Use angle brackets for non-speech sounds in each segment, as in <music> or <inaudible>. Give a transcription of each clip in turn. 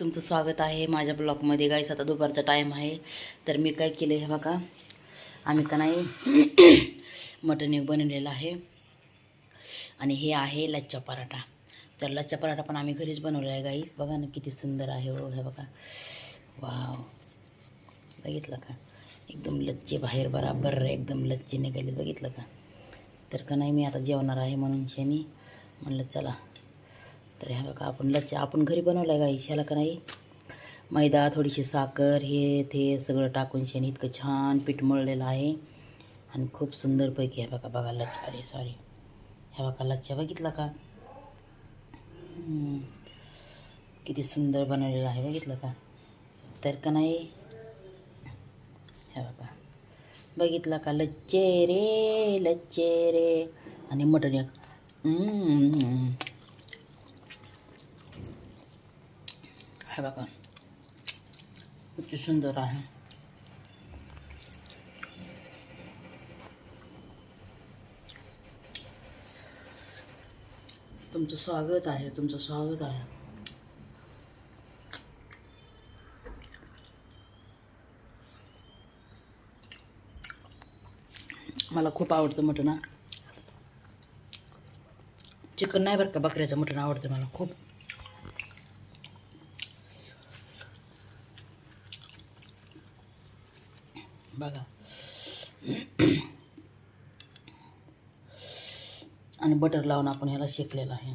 तुमचं स्वागत आहे माझ्या ब्लॉगमध्ये. गाईस आता दुपारचा टाईम आहे. तर मी काय केलं हे बघा. आम्ही का नाही <clears throat> मटण एक बनवलेलं आहे. आणि हे आहे लच्चा पराठा. तर लच्चा पराठा पण आम्ही घरीच बनवला आहे गाईस बघा ना किती सुंदर आहे हो हे बघा. वाव बघितलं का? एकदम लच्चे बाहेर बराबर एकदम लच्चे निघाले बघितलं का? तर का नाही मी आता जेवणार आहे म्हणून शनी. म्हणलं चला तर ह्या बघा आपण लच्चा आपण घरी बनवलं आहे गाईस ह्याला का नाही? मैदा थोडीशी साखर हे ते सगळं टाकून शेणी इतकं छान पीठ मळलेलं आहे. आणि खूप सुंदरपैकी आहे बघा बघा लच्चा अरे सॉरी ह्या बघा लच्चा बघितला का? किती सुंदर बनवलेलं आहे बघितलं का? तर का नाही? हे बघा. बघितला का? लच्चे रे लच्चे रे. आणि मटण एक. हे बघा. किती सुंदर आहे. तुमचं स्वागत आहे, तुमचं स्वागत आहे. मला खूप आवडतं मटण चिकन नाही बरं का, बकऱ्याचं मटण आवडतं मला खूप. बघा. आणि बटर लावून आपण ह्याला शेकलेलं आहे.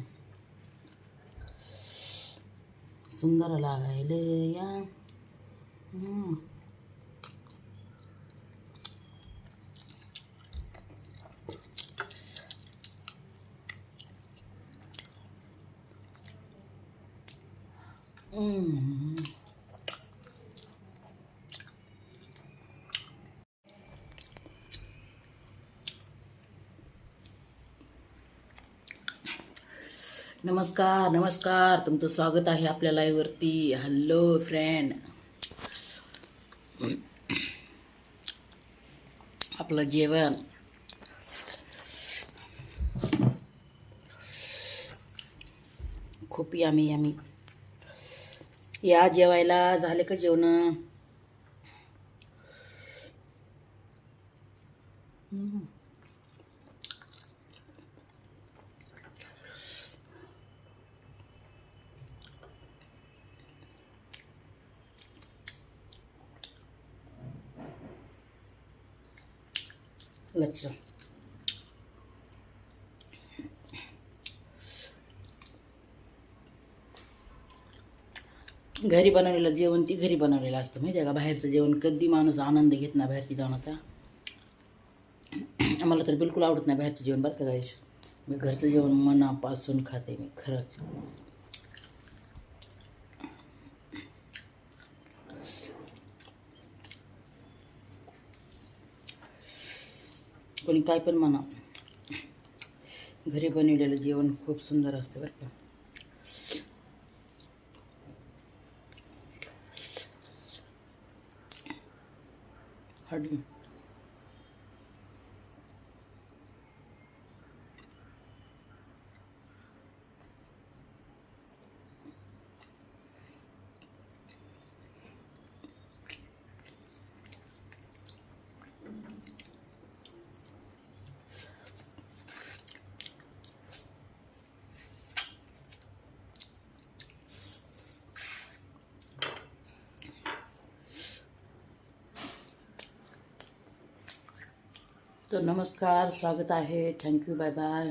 सुंदर लागायले या. हम्म. नमस्कार नमस्कार. तुमचं स्वागत आहे आपल्या लाईव्हवरती हॅलो फ्रेंड आपलं जेवण. खूप यामी यामी या जेवायला झाले का जेवण? हम्म. घरी बनवलेलं जेवण ती घरी बनवलेलं असतं माहिती आहे का? बाहेरचं जेवण कधी माणूस आनंद घेत नाही बाहेरची जेवण आता. <clears throat> मला तर बिलकुल आवडत नाही बाहेरचं जेवण बरं का गाईश? मी घरचं जेवण मनापासून खाते मी खरंच. कोणी काय पण म्हणा. घरी बनवलेलं जेवण खूप सुंदर असतं बरं का. हडली तर नमस्कार स्वागत आहे. Thank you bye bye